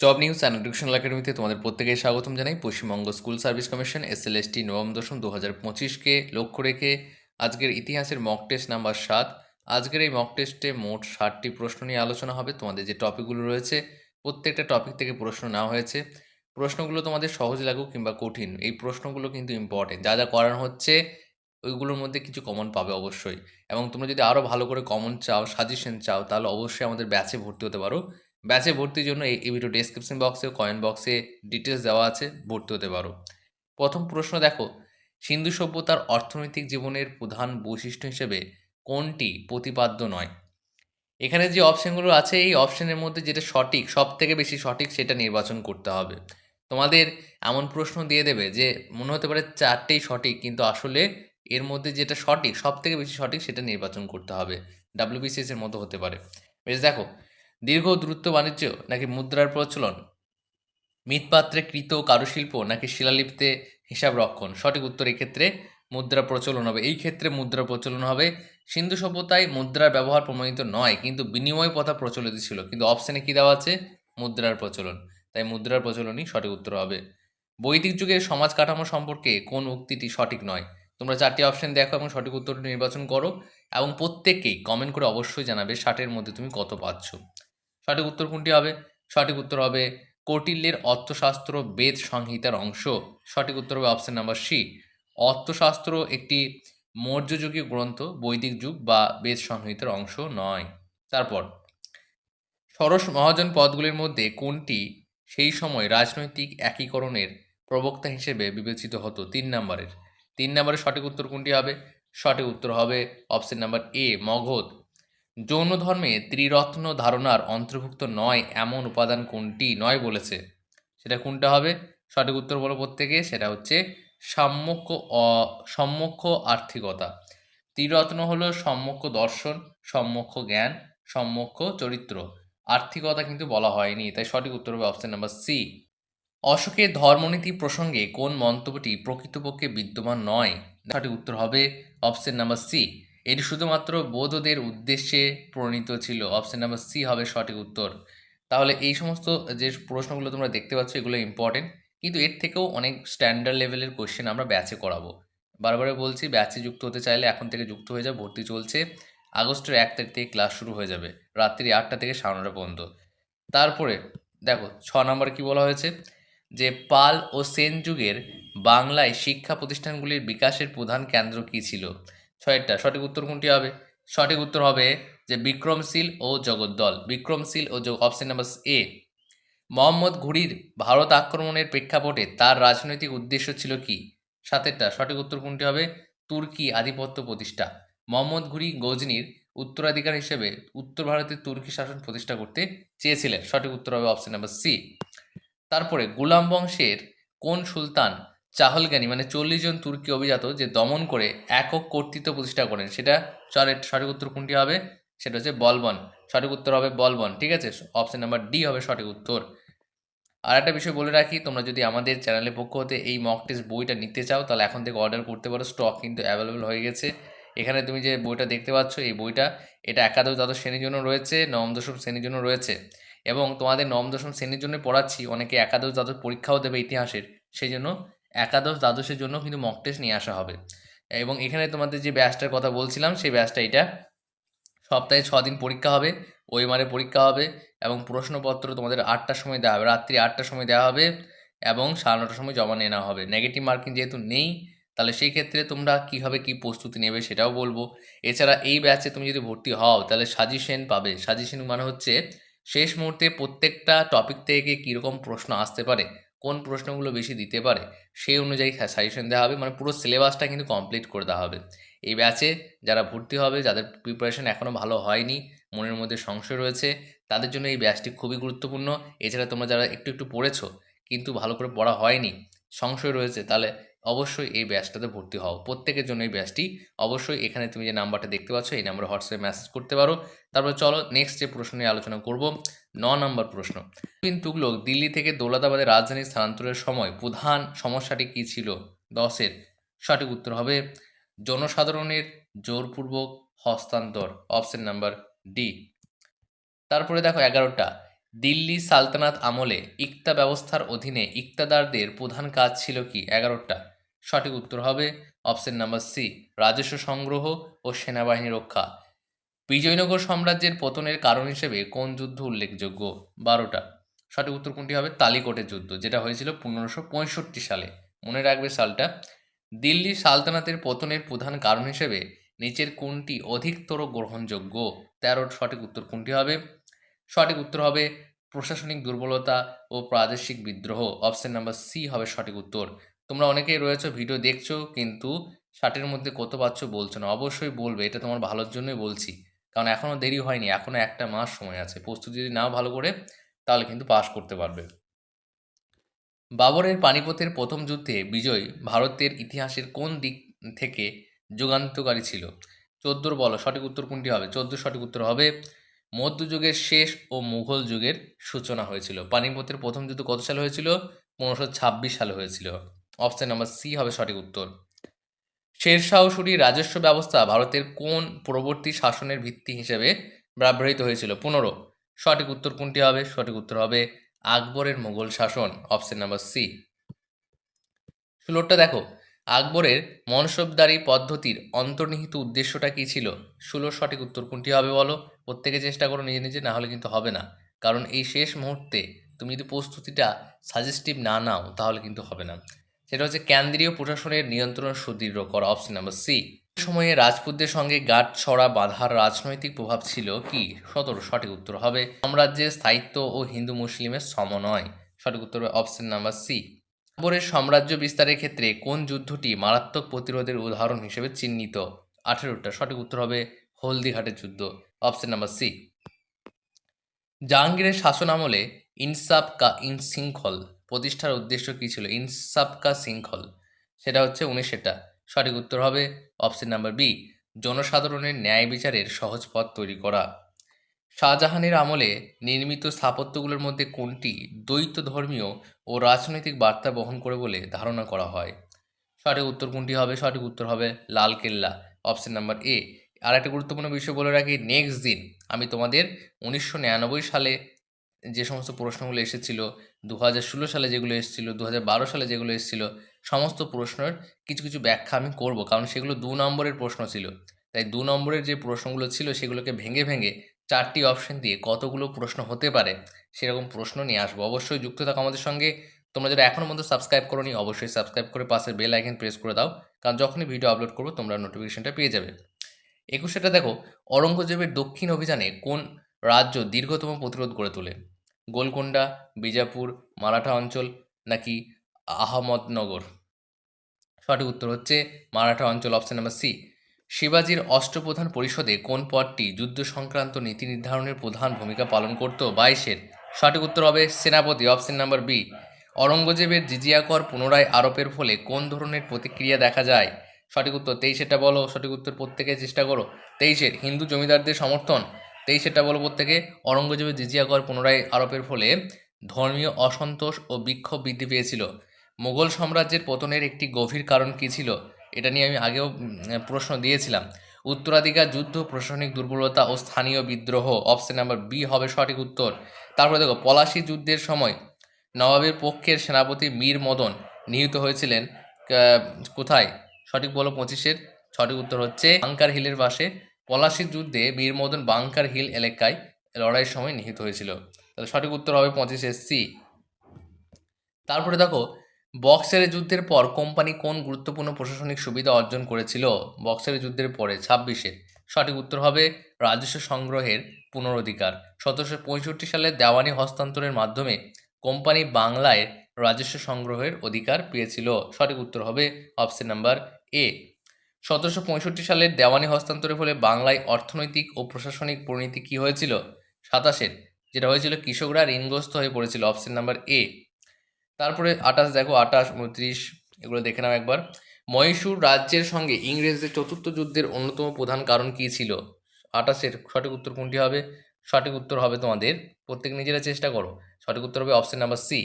Job news and educational একাডেমিতে তোমাদের প্রত্যেকে স্বাগতম জানাই। Paschimbanga school service commission SLST নবম দশম দু হাজার পঁচিশকে লক্ষ্য রেখে আজকের ইতিহাসের মক টেস্ট নাম্বার সাত। আজকের এই মক টেস্টে মোট ষাটটি প্রশ্ন নিয়ে আলোচনা হবে। তোমাদের যে টপিকগুলো রয়েছে, প্রত্যেকটা টপিক থেকে প্রশ্ন নেওয়া হয়েছে। প্রশ্নগুলো তোমাদের সহজ লাগুক কিংবা কঠিন, এই প্রশ্নগুলো কিন্তু ইম্পর্টেন্ট যা যা করানো হচ্ছে, ওইগুলোর মধ্যে কিছু কমন পাবে অবশ্যই। এবং তোমরা যদি আরও ভালো করে কমন চাও সাজেশন চাও, তাহলে অবশ্যই আমাদের ব্যাচে ভর্তি হতে পারো। ব্যাচে ভর্তির জন্য এই ভিডিও ডেসক্রিপশন বক্সে কয়েন বক্সে ডিটেলস দেওয়া আছে, ভর্তি হতে পারো। প্রথম প্রশ্ন দেখো, সিন্ধু সভ্যতার অর্থনৈতিক জীবনের প্রধান বৈশিষ্ট্য হিসেবে কোনটি প্রতিপাদ্য নয়? এখানে যে অপশানগুলো আছে, এই অপশানের মধ্যে যেটা সঠিক সব থেকে বেশি সঠিক সেটা নির্বাচন করতে হবে। তোমাদের এমন প্রশ্ন দিয়ে দেবে যে, মনে হতে পারে চারটেই সঠিক, কিন্তু আসলে এর মধ্যে যেটা সঠিক সব থেকে বেশি সঠিক সেটা নির্বাচন করতে হবে। ডাব্লিউবিসিএস এর মতো হতে পারে। বেশ দেখো দীর্ঘ দূরত্ব বাণিজ্য নাকি মুদ্রার প্রচলন? মৃৎপাত্রে কৃত কারুশিল্প নাকি শিলালিপিতে হিসাব রক্ষণ? সঠিক উত্তর এক্ষেত্রে মুদ্রা প্রচলন হবে। এই ক্ষেত্রে মুদ্রা প্রচলন হবে। সিন্ধু সভ্যতায় মুদ্রার ব্যবহার প্রমাণিত নয়, কিন্তু বিনিময় প্রথা প্রচলিত ছিল। কিন্তু অপশানে কী দেওয়া আছে? মুদ্রার প্রচলন। তাই মুদ্রার প্রচলনই সঠিক উত্তর হবে। বৈদিক যুগের সমাজ কাঠামো সম্পর্কে কোন উক্তিটি সঠিক নয়? তোমরা চারটি অপশন দেখো এবং সঠিক উত্তরটি নির্বাচন করো এবং প্রত্যেককেই কমেন্ট করে অবশ্যই জানাবে ষাটের মধ্যে তুমি কত পাচ্ছ। সঠিক উত্তর কোনটি হবে? সঠিক উত্তর হবে কৌটিল্যের অর্থশাস্ত্র বেদ সংহিতার অংশ। সঠিক উত্তর হবে অপশন নাম্বার সি অর্থশাস্ত্র একটি মৌর্যযুগীয় গ্রন্থ, বৈদিক যুগ বা বেদ সংহিতার অংশ নয়। তারপর, ষোড়শ মহাজন পদগুলির মধ্যে কোনটি সেই সময় রাজনৈতিক একীকরণের প্রবক্তা হিসেবে বিবেচিত হতো? তিন নম্বরের। তিন নম্বরের সঠিক উত্তর কোনটি হবে? সঠিক উত্তর হবে অপশন নাম্বার এ মগধ। যৌন ধর্মে ত্রিরত্ন ধারণার অন্তর্ভুক্ত নয়, এমন উপাদান কোনটি নয় বলেছে। সেটা কোনটা হবে? সঠিক উত্তর বলো প্রত্যেকে। সেটা হচ্ছে সাম্যক্য সম্মুখ আর্থিকতা। ত্রিরত্ন হলো সম্মুখ দর্শন সম্মুখ জ্ঞান সম্মুখ চরিত্র। আর্থিকতা কিন্তু বলা হয়নি, তাই সঠিক উত্তর হবে অপশন নাম্বার সি অশোকের ধর্মনীতি প্রসঙ্গে কোন মন্তব্যটি প্রকৃতপক্ষে বিদ্যমান নয়? সঠিক উত্তর হবে অপশন নাম্বার সি এটি শুধুমাত্র বৌদ্ধদের উদ্দেশ্যে প্রণীত ছিল। অপশন নাম্বার সি হবে সঠিক উত্তর। তাহলে এই সমস্ত যে প্রশ্নগুলো তোমরা দেখতে পাচ্ছ, এগুলো ইম্পর্টেন্ট কিন্তু এর থেকেও অনেক স্ট্যান্ডার্ড লেভেলের কোশ্চেন আমরা ব্যাচে করাবো। বারবার বলছি ব্যাচে যুক্ত হতে চাইলে এখন থেকে যুক্ত হয়ে যাও ভর্তি চলছে। আগস্টের এক তারিখ থেকে ক্লাস শুরু হয়ে যাবে, রাত্রি আটটা থেকে সাড়ে নটা পর্যন্ত। তারপরে দেখো, ছ নম্বর কি বলা হয়েছে? যে পাল ও সেন যুগের বাংলায় শিক্ষা প্রতিষ্ঠানগুলির বিকাশের প্রধান কেন্দ্র কী ছিল? ছয়টা সঠিক উত্তর কোনটি হবে? সঠিক উত্তর হবে যে বিক্রমশীল ও জগদ্দল। বিক্রমশীল ও অপশন নাম্বার এ মোহাম্মদ ঘুরির ভারত আক্রমণের প্রেক্ষাপটে তার রাজনৈতিক উদ্দেশ্য ছিল কি? সাতেরটা, সঠিক উত্তর কোনটি হবে? তুর্কি আধিপত্য প্রতিষ্ঠা। মোহাম্মদ ঘুরি গজনির উত্তরাধিকার হিসেবে উত্তর ভারতের তুর্কি শাসন প্রতিষ্ঠা করতে চেয়েছিলেন। সঠিক উত্তর হবে অপশন নাম্বার সি তারপরে গুলাম বংশের কোন সুলতান চাহলগানি মানে চল্লিশ জন তুর্কি অভিজাত যে দমন করে একক কর্তৃত্ব প্রতিষ্ঠা করেন, সেটা সঠিক সঠিক উত্তর কোনটি হবে? সেটা হচ্ছে বলবন। সঠিক উত্তর হবে বলবন, ঠিক আছে? অপশন নাম্বার ডি হবে সঠিক উত্তর। আর একটা বিষয় বলে রাখি, তোমরা যদি আমাদের চ্যানেলের পক্ষ হতে এই মক টেস্ট বইটা নিতে চাও, তাহলে এখন থেকে অর্ডার করতে পারো স্টক কিন্তু অ্যাভেলেবেল হয়ে গেছে। এখানে তুমি যে বইটা দেখতে পাচ্ছ, এই বইটা, এটা একাদশ দ্বাদশ শ্রেণির জন্য রয়েছে, নবম দশম শ্রেণির জন্য রয়েছে। এবং তোমাদের নবম দশম শ্রেণির জন্য পড়াচ্ছি, অনেকে একাদশ দ্বাদশ পরীক্ষাও দেবে ইতিহাসের, সেই জন্য একাদশ দ্বাদশের জন্য কিন্তু মক টেস্ট নিয়ে আসা হবে। এবং এখানে তোমাদের যে ব্যাচটার কথা বলছিলাম, সেই ব্যাচটা এটা সপ্তাহে ছ দিন পরীক্ষা হবে ওইমারে পরীক্ষা হবে এবং প্রশ্নপত্র তোমাদের আটটার সময় দেওয়া হবে, রাত্রি আটটার সময় দেওয়া হবে এবং সাড়ে নটার সময় জমা নেওয়া হবে। নেগেটিভ মার্কিং যেহেতু নেই, তাহলে সেই ক্ষেত্রে তোমরা কীভাবে কী প্রস্তুতি নেবে সেটাও বলব। এছাড়া এই ব্যাচে তুমি যদি ভর্তি হও, তাহলে সাজেশন পাবে। সাজেশন মানে হচ্ছে শেষ মুহূর্তে প্রত্যেকটা টপিক থেকে কীরকম প্রশ্ন আসতে পারে। কোন প্রশ্নগুলো বেশি দিতে পারে, সেই অনুযায়ী সাজেশন দেওয়া হবে। মানে পুরো সিলেবাসটা কিন্তু কমপ্লিট করে দেওয়া হবে। এই ব্যাচে যারা ভর্তি হবে, যাদের প্রিপারেশন এখনও ভালো হয়নি, মনের মধ্যে সংশয় রয়েছে, তাদের জন্য এই ব্যাচটি খুবই গুরুত্বপূর্ণ। এছাড়া তোমরা যারা একটু একটু পড়েছো, কিন্তু ভালো করে পড়া হয়নি, সংশয় রয়েছে, তাহলে অবশ্যই এই ব্যাচটাতে ভর্তি হও। প্রত্যেকের জন্য এই ব্যাচটি অবশ্যই এখানে তুমি যে নাম্বারটা দেখতে পাচ্ছ, এই নাম্বারে হোয়াটসঅ্যাপে মেসেজ করতে পারো। তারপর চলো নেক্সট যে প্রশ্ন নিয়ে আলোচনা করব ন নম্বর প্রশ্ন। বিন তুগলক দিল্লি থেকে দৌলতাবাদের রাজধানী স্থানান্তরের সময় প্রধান সমস্যাটি কী ছিল? দশের। সঠিক উত্তর হবে জনসাধারণের জোরপূর্বক হস্তান্তর, অপশন নাম্বার ডি। তারপরে দেখো এগারোটা। দিল্লি সালতানাত আমলে ইকতা ব্যবস্থার অধীনে ইকতাদারদের প্রধান কাজ ছিল কি? এগারোটা। সঠিক উত্তর হবে অপশন নাম্বার সি, রাজস্ব সংগ্রহ ও সেনাবাহিনী রক্ষা। বিজয়নগর সাম্রাজ্যের পতনের কারণ হিসেবে কোন যুদ্ধ উল্লেখযোগ্য? বারোটা। সঠিক উত্তর কোনটি হবে? তালিকোটের যুদ্ধ, যেটা হয়েছিল পনেরোশো পঁয়ষট্টি সালে। মনে রাখবে সালটা। দিল্লি সালতানাতের পতনের প্রধান কারণ হিসেবে নিচের কোনটি অধিকতর গ্রহণযোগ্য? তেরোর সঠিক উত্তর কোনটি হবে? সঠিক উত্তর হবে প্রশাসনিক দুর্বলতা ও প্রাদেশিক বিদ্রোহ। অপশন নাম্বার সি হবে সঠিক উত্তর। তোমরা অনেকেই রয়েছো, ভিডিও দেখছ, কিন্তু ষাটের মধ্যে কত পাচ্ছ বলছো না। অবশ্যই বলবে, এটা তোমার ভালোর জন্যই বলছি। কারণ এখনও দেরি হয়নি এখনও একটা মাস সময় আছে। প্রস্তুতি যদি নাও ভালো করে, তাহলে কিন্তু পাশ করতে পারবে। বাবরের পানিপথের প্রথম যুদ্ধে বিজয় ভারতের ইতিহাসের কোন দিক থেকে যুগান্তকারী ছিল? চোদ্দোর বলো, সঠিক উত্তর কোনটি হবে? চোদ্দ সঠিক উত্তর হবে মধ্যযুগের শেষ ও মুঘল যুগের সূচনা হয়েছিল। পানিপথের প্রথম যুদ্ধ কত সালে হয়েছিল? পনেরোশো ছাব্বিশ সালে হয়েছিল। অপশান নাম্বার সি হবে সঠিক উত্তর। শেরশাহ সুরির রাজস্ব ব্যবস্থা ভারতের কোন পরবর্তী শাসনের ভিত্তি হিসেবে ব্যবহৃত হয়েছিল? পনেরো। সঠিক উত্তর কোনটি হবে? সঠিক উত্তর হবে আকবরের মোগল শাসন, অপশন নাম্বার সি। ষোলোটা দেখো। আকবরের মনসবদারি পদ্ধতির অন্তর্নিহিত উদ্দেশ্যটা কী ছিল? ষোলোর সঠিক উত্তর কোনটি হবে বলো? প্রত্যেকে চেষ্টা করো নিজে নিজে, না হলে কিন্তু হবে না। কারণ এই শেষ মুহূর্তে তুমি যদি প্রস্তুতিটা সাজেস্টিভ না নাও, তাহলে কিন্তু হবে না। সেটা হচ্ছে কেন্দ্রীয় প্রশাসনের নিয়ন্ত্রণ সুদৃঢ় করা অপশন নাম্বার সি সময়ে রাজপুতদের সঙ্গে গাঁট ছড়া বাঁধার রাজনৈতিক প্রভাব ছিল কি? সতেরো, সঠিক উত্তর হবে সাম্রাজ্যের স্থায়িত্ব ও হিন্দু মুসলিমের সমন্বয়। সঠিক উত্তর হবে অপশন নাম্বার সি আকবরের সাম্রাজ্য বিস্তারের ক্ষেত্রে কোন যুদ্ধটি মারাত্মক প্রতিরোধের উদাহরণ হিসেবে চিহ্নিত? আঠেরোটা, সঠিক উত্তর হবে হলদিঘাটের যুদ্ধ অপশন নাম্বার সি জাহাঙ্গীরের শাসন আমলে ইনসাফ কা ইন শৃঙ্খল প্রতিষ্ঠার উদ্দেশ্য কী ছিল? ইনসাফ কা শৃঙ্খল সেটা হচ্ছে উনিশেটা সঠিক উত্তর হবে অপশন নাম্বার বি, জনসাধারণের ন্যায় বিচারের সহজ পথ তৈরি করা। শাহজাহানের আমলে নির্মিত স্থাপত্যগুলোর মধ্যে কোনটি দ্বৈত ধর্মীয় ও রাজনৈতিক বার্তা বহন করে বলে ধারণা করা হয়? সঠিক উত্তর কোনটি হবে? সঠিক উত্তর হবে লাল কেল্লা। অপশন নাম্বার এ আর একটা গুরুত্বপূর্ণ বিষয় বলে রাখি, নেক্সট দিন। আমি তোমাদের উনিশশো নিরানব্বই সালে যে সমস্ত প্রশ্নগুলো এসেছিল দু হাজার ষোলো সালে যেগুলো এসেছিল দু হাজার বারো সালে যেগুলো এসেছিল, সমস্ত প্রশ্নের কিছু কিছু ব্যাখ্যা আমি করব, কারণ সেগুলো দু নম্বরের প্রশ্ন ছিল। তাই দু নম্বরের যে প্রশ্নগুলো ছিল সেগুলোকে ভেঙে ভেঙে চারটি অপশন দিয়ে কতগুলো প্রশ্ন হতে পারে সেরকম প্রশ্ন নিয়ে আসব। অবশ্যই যুক্ত থাকো আমাদের সঙ্গে। তোমরা যারা এখনও পর্যন্ত সাবস্ক্রাইব করোনি, অবশ্যই সাবস্ক্রাইব করে পাশের বেল আইকন প্রেস করে দাও, কারণ যখনই ভিডিও আপলোড করব তোমরা নোটিফিকেশনটা পেয়ে যাবে। একুশেটা দেখো অরঙ্গজেবের দক্ষিণ অভিযানে কোন রাজ্য দীর্ঘতম প্রতিরোধ গড়ে তোলে? গোলকোন্ডা বিজাপুর, মারাঠা অঞ্চল নাকি আহমদনগর? সঠিক উত্তর হচ্ছে মারাঠা অঞ্চল অপশন নাম্বার সি শিবাজির অষ্টপ্রধান পরিষদে কোন পদটি যুদ্ধ সংক্রান্ত নীতি নির্ধারণের প্রধান ভূমিকা পালন করত বাইশের? সঠিক উত্তর হবে সেনাপতি অপশন নাম্বার বি অরঙ্গজেবের জিজিয়া কর পুনরায় আরোপের ফলে কোন ধরনের প্রতিক্রিয়া দেখা যায়? সঠিক উত্তর তেইশেরটা বলো, সঠিক উত্তর প্রত্যেকে চেষ্টা করো। তেইশের, হিন্দু জমিদারদের সমর্থন। তেইশেরটা বলো প্রত্যেকে অরঙ্গজেবের জিজিয়া কর পুনরায় আরোপের ফলে ধর্মীয় অসন্তোষ ও বিক্ষোভ বৃদ্ধি পেয়েছিল। মুঘল সাম্রাজ্যের পতনের একটি গভীর কারণ কী ছিল, এটা নিয়ে আমি আগেও প্রশ্ন দিয়েছিলাম। উত্তরাধিকার, যুদ্ধ, প্রশাসনিক দুর্বলতা ও স্থানীয় বিদ্রোহ অপশন নাম্বার বি হবে সঠিক উত্তর। তারপরে দেখো, পলাশি যুদ্ধের সময় নবাবের পক্ষের সেনাপতি মীর মদন নিহত হয়েছিলেন। কোথায়? সঠিক বলো পঁচিশের। সঠিক উত্তর হচ্ছে বাংকার হিলের পাশে। পলাশির যুদ্ধে মীর মদন বাংকার হিল এলাকায় লড়াইয়ের সময় নিহিত হয়েছিল। তাহলে সঠিক উত্তর হবে পঁচিশে সি তারপরে দেখো বক্সারের যুদ্ধের পর কোম্পানি কোন গুরুত্বপূর্ণ প্রশাসনিক সুবিধা অর্জন করেছিল? বক্সারের যুদ্ধের পরে ছাব্বিশে। সঠিক উত্তর হবে রাজস্ব সংগ্রহের পুনরধিকার। সতেরোশো পঁয়ষট্টি সালে দেওয়ানি হস্তান্তরের মাধ্যমে কোম্পানি বাংলায় রাজস্ব সংগ্রহের অধিকার পেয়েছিল। সঠিক উত্তর হবে অপশন নাম্বার এ সতেরোশো পঁয়ষট্টি সালের দেওয়ানি হস্তান্তরের ফলে বাংলায় অর্থনৈতিক ও প্রশাসনিক পরিণতি কী হয়েছিল? সাতাশের, যেটা হয়েছিল কৃষকরা ঋণগ্রস্ত হয়ে পড়েছিল অপশন নাম্বার এ তারপরে আঠাশ, দেখো আঠাশ, উনত্রিশ, এগুলো দেখে নাও একবার। মহীশূর রাজ্যের সঙ্গে ইংরেজদের চতুর্থ যুদ্ধের অন্যতম প্রধান কারণ কী ছিল? আঠাশের, সঠিক উত্তর কোনটি হবে? সঠিক উত্তর হবে তোমাদের, প্রত্যেক নিজেরা চেষ্টা করো। সঠিক উত্তর হবে অপশন নাম্বার সি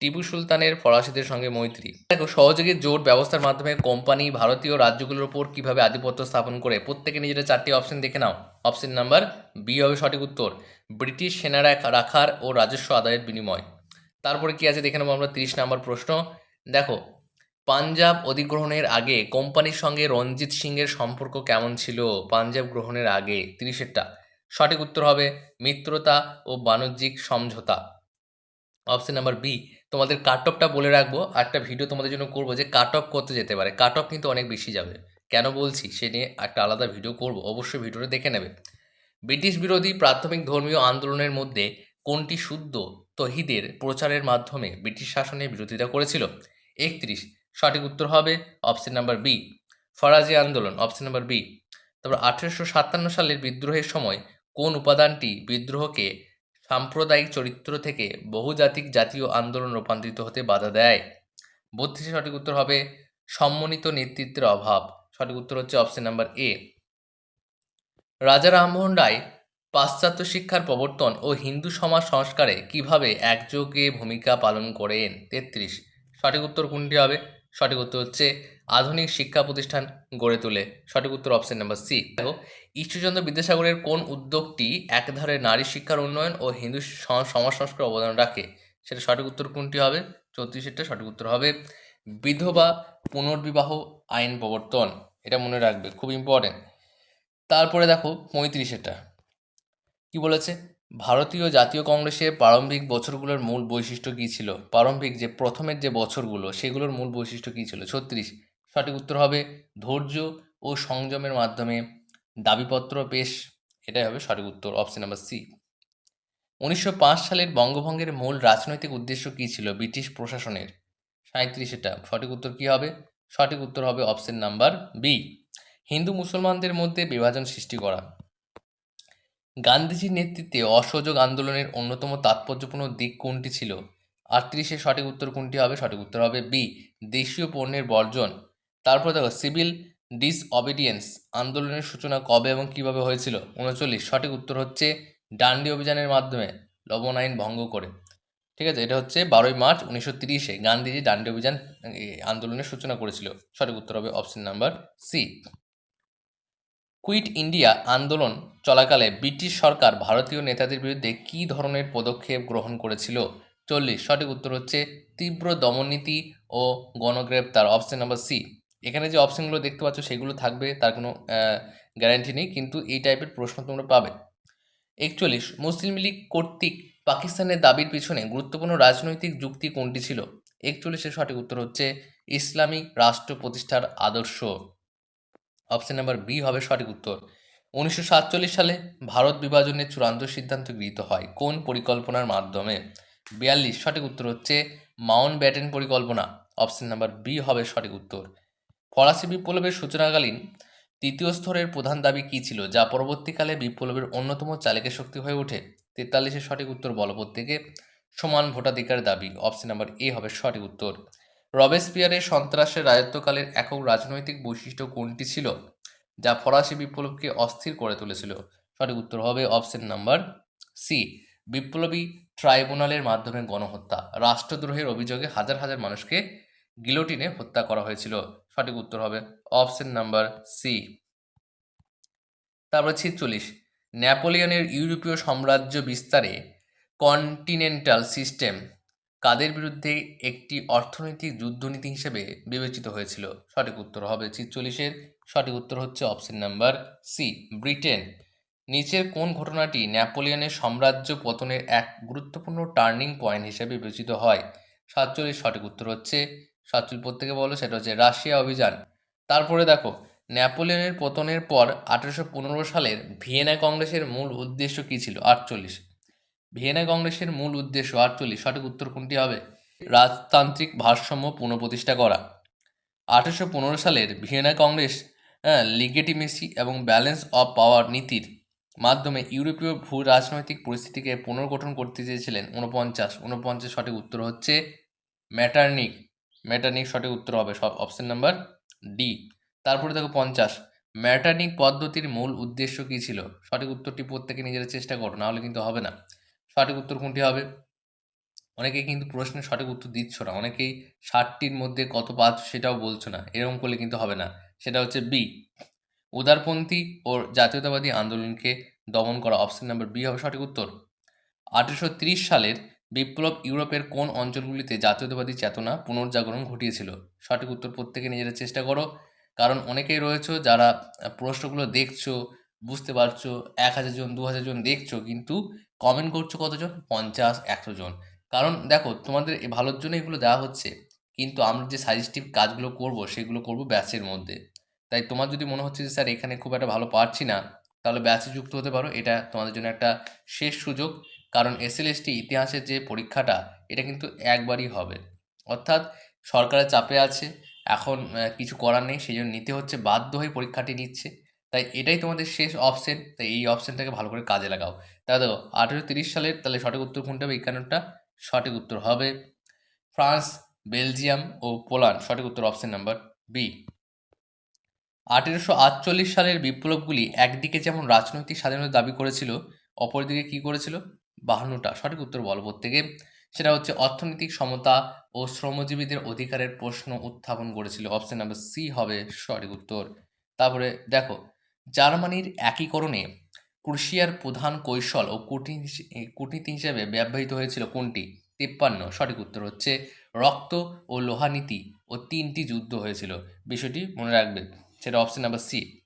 টিপু সুলতানের ফরাসিদের সঙ্গে মৈত্রী। দেখো, সহযোগী জোট ব্যবস্থার মাধ্যমে কোম্পানি, ভারতীয় রাজ্যগুলোর ওপর কীভাবে আধিপত্য স্থাপন করে, প্রত্যেকে নিজেরা চারটি অপশন দেখে নাও। অপশন নাম্বার বি হবে সঠিক উত্তর। ব্রিটিশ সেনারা রাখার ও রাজস্ব আদায়ের বিনিময়। তারপরে কি আছে? দেখে নেব আমরা তিরিশ নম্বর প্রশ্ন। দেখো, পাঞ্জাব অধিগ্রহণের আগে কোম্পানির সঙ্গে রঞ্জিত সিংয়ের সম্পর্ক কেমন ছিল? পাঞ্জাব গ্রহণের আগে, তিরিশেরটা। সঠিক উত্তর হবে মিত্রতা ও বাণিজ্যিক সমঝোতা। অপশন নাম্বার বি তোমাদের কাট অফটা বলে রাখব। একটা ভিডিও তোমাদের জন্য করব যে কাট অফ করতে যেতে পারে। কাট অফ কিন্তু অনেক বেশি যাবে। কেন বলছি? সে নিয়ে একটা আলাদা ভিডিও করব। অবশ্যই ভিডিওটা দেখে নেবে। ব্রিটিশ বিরোধী প্রাথমিক ধর্মীয় আন্দোলনের মধ্যে কোনটি শুদ্ধ তহিদের প্রচারের মাধ্যমে ব্রিটিশ শাসনের বিরোধিতা করেছিল? একত্রিশ, সঠিক উত্তর হবে অপশন নাম্বার বি ফরাজি আন্দোলন অপশন নাম্বার বি তারপর আঠেরোশো সাতান্ন সালের বিদ্রোহের সময় কোন উপাদানটি বিদ্রোহকে সাম্প্রদায়িক চরিত্র থেকে বহুজাতিক জাতীয় আন্দোলন রূপান্তরিত হতে বাধা দেয়। বত্রিশে সঠিক উত্তর হবে সম্মানিত নেতৃত্বের অভাব। সঠিক উত্তর হচ্ছে অপশন নাম্বার এ রাজা রামমোহন রায় পাশ্চাত্য শিক্ষার প্রবর্তন ও হিন্দু সমাজ সংস্কারে কীভাবে একযোগে ভূমিকা পালন করেন? তেত্রিশ। সঠিক উত্তর কোনটি হবে? সঠিক উত্তর হচ্ছে আধুনিক শিক্ষা প্রতিষ্ঠান গড়ে তোলে। সঠিক উত্তর অপশন নাম্বার সি দেখো, ঈশ্বরচন্দ্র বিদ্যাসাগরের কোন উদ্যোগটি একধারে নারী শিক্ষার উন্নয়ন ও হিন্দু সমাজ সংস্কার অবদান রাখে? সেটা সঠিক উত্তর কোনটি হবে? চৌত্রিশেরটা সঠিক উত্তর হবে বিধবা পুনর্বিবাহ আইন প্রবর্তন। এটা মনে রাখবে, খুব ইম্পর্টেন্ট তারপরে দেখো পঁয়ত্রিশেরটা কি বলেছে? ভারতীয় জাতীয় কংগ্রেসের প্রারম্ভিক বছরগুলোর মূল বৈশিষ্ট্য কী ছিল? প্রারম্ভিক যে প্রথমের যে বছরগুলো, সেগুলোর মূল বৈশিষ্ট্য কী ছিল? ছত্রিশ। সঠিক উত্তর হবে ধৈর্য ও সংযমের মাধ্যমে দাবিপত্র পেশ। এটাই হবে সঠিক উত্তর, অপশন নাম্বার সি। উনিশশো পাঁচ সালের বঙ্গভঙ্গের মূল রাজনৈতিক উদ্দেশ্য কী ছিল? ব্রিটিশ প্রশাসনের। সাঁত্রিশ এটা। সঠিক উত্তর কী হবে? সঠিক উত্তর হবে অপশন নাম্বার বি। হিন্দু মুসলমানদের মধ্যে বিভাজন সৃষ্টি করা। গান্ধীজির নেতৃত্বে অসহযোগ আন্দোলনের অন্যতম তাৎপর্যপূর্ণ দিক কোনটি ছিল? আটত্রিশে সঠিক উত্তর কোনটি হবে? সঠিক উত্তর হবে বি দেশীয় পণ্যের বর্জন। তারপর দেখো সিভিল ডিসঅবিডিয়েন্স আন্দোলনের সূচনা কবে এবং কীভাবে হয়েছিল? উনচল্লিশ, সঠিক উত্তর হচ্ছে ডান্ডি অভিযানের মাধ্যমে, লবণ আইন ভঙ্গ করে। ঠিক আছে, এটা হচ্ছে বারোই মার্চ উনিশশো তিরিশে গান্ধীজি ডান্ডি অভিযান আন্দোলনের সূচনা করেছিল। সঠিক উত্তর হবে option number C quit India আন্দোলন চলাকালে ব্রিটিশ সরকার ভারতীয় নেতাদের বিরুদ্ধে কী ধরনের পদক্ষেপ গ্রহণ করেছিল? চল্লিশ, সঠিক উত্তর হচ্ছে তীব্র দমননীতি ও গণগ্রেপ্তার অপশন নাম্বার সি এখানে যে অপশনগুলো দেখতে পাচ্ছ সেগুলো থাকবে, তার কোনো গ্যারান্টি নেই, কিন্তু এই টাইপের প্রশ্ন তোমরা পাবে। একচল্লিশ, মুসলিম লীগ কর্তৃক পাকিস্তানের দাবির পিছনে গুরুত্বপূর্ণ রাজনৈতিক যুক্তি কোনটি ছিল? একচল্লিশের সঠিক উত্তর হচ্ছে ইসলামিক রাষ্ট্র প্রতিষ্ঠার আদর্শ। অপশন নাম্বার বি হবে সঠিক উত্তর। উনিশশো সাতচল্লিশ সালে ভারত বিভাজনের চূড়ান্ত সিদ্ধান্ত গৃহীত হয় কোন পরিকল্পনার মাধ্যমে? বিয়াল্লিশ, সঠিক উত্তর হচ্ছে মাউন্ট ব্যাটেন পরিকল্পনা। অপশন নাম্বার বি হবে সঠিক উত্তর। ফরাসি বিপ্লবের সূচনাকালীন তৃতীয় স্তরের প্রধান দাবি কী ছিল, যা পরবর্তীকালে বিপ্লবের অন্যতম চালিকা শক্তি হয়ে ওঠে? তেতাল্লিশের সঠিক উত্তর বল প্রত্যেকে সমান ভোটাধিকার দাবি। অপশন নাম্বার এ হবে সঠিক উত্তর। রবেসপিয়ারের সন্ত্রাসের রাজত্বকালের একক রাজনৈতিক বৈশিষ্ট্য কোনটি ছিল? যা ফরাসি বিপ্লবকে অস্থির করে তুলেছিল। সঠিক উত্তর হবে অপশন নাম্বার সি বিপ্লবী ট্রাইব্যুনালের মাধ্যমে গণহত্যা। রাষ্ট্রদ্রোহের অভিযোগে হাজার হাজার মানুষকে গিলোটিনে হত্যা করা হয়েছিল। সঠিক উত্তর হবে অপশন নাম্বার সি তারপরে ছিচল্লিশ, নেপোলিয়নের ইউরোপীয় সাম্রাজ্য বিস্তারে কন্টিনেন্টাল সিস্টেম কাদের বিরুদ্ধে একটি অর্থনৈতিক যুদ্ধনীতি হিসেবে বিবেচিত হয়েছিল? সঠিক উত্তর হবে ছিচল্লিশের। সঠিক উত্তর হচ্ছে অপশন নাম্বার সি ব্রিটেন নিচের কোন ঘটনাটি নেপোলিয়নের সাম্রাজ্য পতনের এক গুরুত্বপূর্ণ টার্নিং পয়েন্ট হিসেবে বিবেচিত হয়? সাতচল্লিশ, সঠিক উত্তর হচ্ছে সাতচল্লিশ প্রত্যেকে বলো, সেটা হচ্ছে রাশিয়া অভিযান। তারপরে দেখো, নেপোলিয়নের পতনের পর আঠেরোশো পনেরো সালের ভিয়েনা কংগ্রেসের মূল উদ্দেশ্য কী ছিল? আটচল্লিশ। ভিয়েনা কংগ্রেসের মূল উদ্দেশ্য, আটচল্লিশ, সঠিক উত্তর কোনটি হবে? রাজতান্ত্রিক ভারসাম্য পুনঃপ্রতিষ্ঠা করা। আঠেরোশো পনেরো সালের ভিয়েনা কংগ্রেস লিগেটিমেসি এবং ব্যালেন্স অফ পাওয়ার নীতির মাধ্যমে ইউরোপীয় ভূ রাজনৈতিক পরিস্থিতিকে পুনর্গঠন করতে চেয়েছিলেন উনপঞ্চাশ উনপঞ্চাশ সঠিক উত্তর হচ্ছে ম্যাটার্নিক ম্যাটার্নিক সঠিক উত্তর হবে অপশন নাম্বার ডি তারপরে দেখো পঞ্চাশ। ম্যাটার্নিক পদ্ধতির মূল উদ্দেশ্য কী ছিল? সঠিক উত্তরটি প্রত্যেকে নিজেরা চেষ্টা করো, নাহলে কিন্তু হবে না। সঠিক উত্তর কোনটি হবে? অনেকেই কিন্তু প্রশ্নের সঠিক উত্তর দিচ্ছ না। অনেকেই ষাটটির মধ্যে কত পাচ্ছ সেটাও বলছো না। এরকম করলে কিন্তু হবে না। সেটা হচ্ছে বি। উদারপন্থী ও জাতীয়তাবাদী আন্দোলনকে দমন করা অপশন নাম্বার বি হবে সঠিক উত্তর। আঠেরোশো সালের বিপ্লব ইউরোপের কোন অঞ্চলগুলিতে জাতীয়তাবাদী চেতনা পুনর্জাগরণ ঘটিয়েছিল? সঠিক উত্তর প্রত্যেকে নিজেরা চেষ্টা করো। কারণ অনেকেই রয়েছে যারা প্রশ্নগুলো দেখছ বুঝতে পারছ, এক হাজার জন, দু হাজার জন দেখছ, কিন্তু কমেন্ট করছ কতজন? পঞ্চাশ, একশো জন। কারণ দেখো, তোমাদের ভালোর জন্য এগুলো দেওয়া হচ্ছে, কিন্তু আমরা যে সাজেস্টিভ কাজগুলো করব, সেগুলো করব ব্যাচের মধ্যে। তাই তোমার যদি মনে হচ্ছে যে, স্যার, এখানে খুব একটা ভালো পারছি না তাহলে ব্যাচে যুক্ত হতে পারো। এটা তোমাদের জন্য একটা শেষ সুযোগ। কারণ এসএলএসটি ইতিহাসের যে পরীক্ষাটা, এটা কিন্তু একবারই হবে। অর্থাৎ সরকারের চাপে আছে, এখন কিছু করার নেই সেই জন্য নিতে হচ্ছে, বাধ্য হয়ে পরীক্ষাটি নিচ্ছে। তাই এটাই তোমাদের শেষ অপশন তাই এই অপশনটাকে ভালো করে কাজে লাগাও। তাহলে দেখো, আঠেরোশো তিরিশ সালের, তাহলে সঠিক উত্তর কোনটা হবে? সঠিক উত্তর হবে ফ্রান্স, বেলজিয়াম ও পোল্যান্ড, সঠিক উত্তর অপশন নাম্বার বি আঠেরোশো আটচল্লিশ সালের বিপ্লবগুলি একদিকে যেমন রাজনৈতিক স্বাধীনতা দাবি করেছিল, অপরদিকে কি করেছিল? বাহান্নটা, সঠিক উত্তর বল প্রত্যেকে। সেটা হচ্ছে অর্থনৈতিক সমতা ও শ্রমজীবীদের অধিকারের প্রশ্ন উত্থাপন করেছিল। অপশন নাম্বার সি হবে সঠিক উত্তর। তারপরে দেখো জার্মানির একীকরণে ক্রুশিয়ার প্রধান কৌশল ও কূটনীতি কূটনীতি হিসেবে ব্যবহৃত হয়েছিল কোনটি? তিপ্পান্ন। সঠিক উত্তর হচ্ছে রক্ত ও লোহানীতি ও তিনটি যুদ্ধ হয়েছিল। বিষয়টি মনে রাখবে। সেটা অপশন নাম্বার সি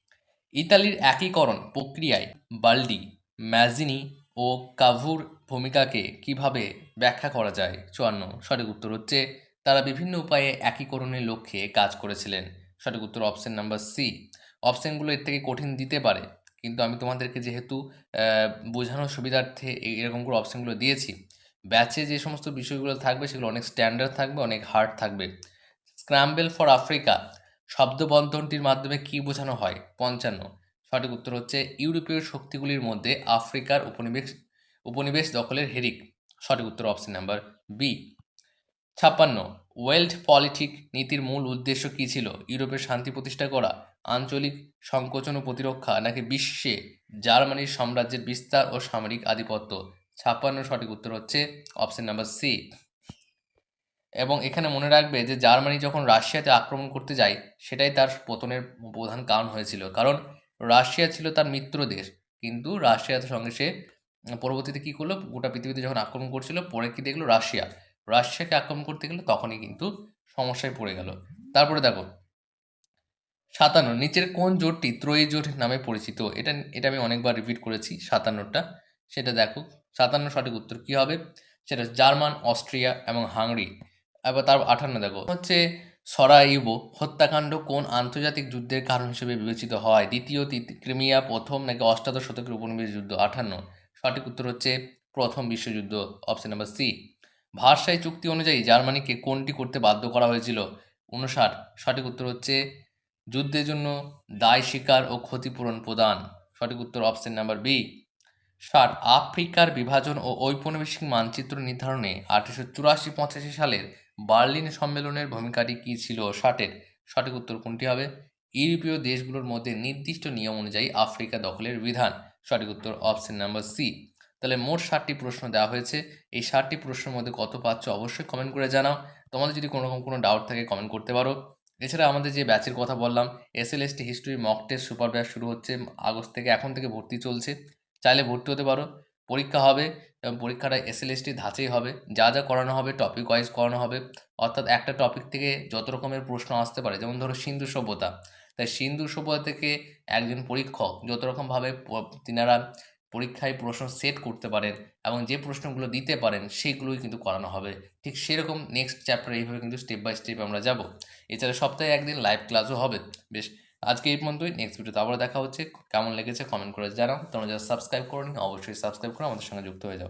ইতালির একীকরণ প্রক্রিয়ায় বাল্ডি, ম্যাজিনি ও কাভুর ভূমিকাকে কীভাবে ব্যাখ্যা করা যায়? চুয়ান্ন। সঠিক উত্তর হচ্ছে তারা বিভিন্ন উপায়ে একীকরণের লক্ষ্যে কাজ করেছিলেন। সঠিক উত্তর অপশন নাম্বার সি অপশানগুলো এর থেকে কঠিন দিতে পারে। কিন্তু আমি তোমাদেরকে যেহেতু বোঝানোর সুবিধার্থে এরকম করে অপশানগুলো দিয়েছি। ব্যাচে যে সমস্ত বিষয়গুলো থাকবে সেগুলো অনেক স্ট্যান্ডার্ড থাকবে, অনেক হার্ড থাকবে। স্ক্রাম্বেল ফর আফ্রিকা শব্দবন্ধনটির মাধ্যমে কি বোঝানো হয়? পঞ্চান্ন। সঠিক উত্তর হচ্ছে ইউরোপীয় শক্তিগুলির মধ্যে আফ্রিকার উপনিবেশ উপনিবেশ দখলের হেরিক। সঠিক উত্তর অপশন নাম্বার বি ছাপ্পান্ন। ওয়েল্ড পলিটিক নীতির মূল উদ্দেশ্য কী ছিল? ইউরোপের শান্তি প্রতিষ্ঠা করা আঞ্চলিক সংকোচন ও প্রতিরক্ষা নাকি বিশ্বে জার্মানির সাম্রাজ্যের বিস্তার ও সামরিক আধিপত্য? ছাপ্পান্ন সঠিক উত্তর হচ্ছে অপশন নাম্বার সি। এবং এখানে মনে রাখবে যে জার্মানি যখন রাশিয়াতে আক্রমণ করতে যায়, সেটাই তার পতনের প্রধান কারণ হয়েছিল। কারণ রাশিয়া ছিল তার মিত্র দেশ কিন্তু রাশিয়ার সঙ্গে সে পরবর্তীতে কী করল? গোটা পৃথিবীতে যখন আক্রমণ করছিল, পরে কি দেখল? রাশিয়া। রাশিয়াকে আক্রমণ করতে গেলে তখনই কিন্তু সমস্যায় পড়ে গেল। তারপরে দেখো সাতান্ন, নিচের কোন জোটটি ত্রয়ী জোট নামে পরিচিত? এটা এটা আমি অনেকবার রিপিট করেছি, সাতান্নটা। সেটা দেখো, সাতান্ন সঠিক উত্তর কী হবে? সেটা জার্মান, অস্ট্রিয়া এবং হাঙ্গরি। এবার তার আঠান্ন দেখো। হচ্ছে সরাইবো হত্যাকাণ্ড কোন আন্তর্জাতিক যুদ্ধের কারণ হিসেবে বিবেচিত হয়? দ্বিতীয় ক্রিমিয়া, প্রথম নাকি অষ্টাদশ শতকের উপনিবেশ যুদ্ধ? আঠান্ন। সঠিক উত্তর হচ্ছে প্রথম বিশ্বযুদ্ধ অপশন নাম্বার সি ভারসাই চুক্তি অনুযায়ী জার্মানিকে কোনটি করতে বাধ্য করা হয়েছিল? উনষাট। সঠিক উত্তর হচ্ছে যুদ্ধের জন্য দায় স্বীকার ও ক্ষতিপূরণ প্রদান। সঠিক উত্তর অপশন নাম্বার বি। ষাট, আফ্রিকার বিভাজন ও ঔপনিবেশিক মানচিত্র নির্ধারণে আঠেরোশো চুরাশি পঁচাশি সালের বার্লিন সম্মেলনের ভূমিকাটি কী ছিল ষাটের? সঠিক উত্তর কোনটি হবে? ইউরোপীয় দেশগুলোর মধ্যে নির্দিষ্ট নিয়ম অনুযায়ী আফ্রিকা দখলের বিধান। সঠিক উত্তর অপশন নাম্বার সি। তাহলে মোট ষাটটি প্রশ্ন দেওয়া হয়েছে। এই ষাটটি প্রশ্নের মধ্যে কত পাচ্ছ অবশ্যই কমেন্ট করে জানাও। তোমাদের যদি কোনো রকম কোনো ডাউট থাকে কমেন্ট করতে পারো। এছাড়া আমাদের যে ব্যাচের কথা বললাম S L ST history mock test super batch শুরু হচ্ছে আগস্ট থেকে, এখন থেকে ভর্তি চলছে। চাইলে ভর্তি হতে পারো। পরীক্ষা হবে, এবং পরীক্ষাটা এস এল এসটি ধাঁচেই হবে। যা যা করানো হবে টপিক ওয়াইজ করানো হবে। অর্থাৎ একটা টপিক থেকে যত রকমের প্রশ্ন আসতে পারে, যেমন ধরো সিন্ধু সভ্যতা। তাই সিন্ধু সভ্যতা থেকে একজন পরীক্ষক, যত রকমভাবে তিনারা পরীক্ষায় প্রশ্ন সেট করতে পারেন এবং যে প্রশ্নগুলো দিতে পারেন সেগুলোই কিন্তু করানো হবে। ঠিক সেরকম নেক্সট চ্যাপ্টার এইভাবে কিন্তু স্টেপ বাই স্টেপ আমরা যাব। এছাড়া সপ্তাহে একদিন লাইভ ক্লাসও হবে। বেশ, আজকে এই পর্যন্তই। নেক্সট ভিডিওতে আবার দেখা হচ্ছে। কেমন লেগেছে কমেন্ট করে জানাও। তোমরা যারা সাবস্ক্রাইব করো অবশ্যই সাবস্ক্রাইব করো আমাদের সঙ্গে যুক্ত হয়ে যাও।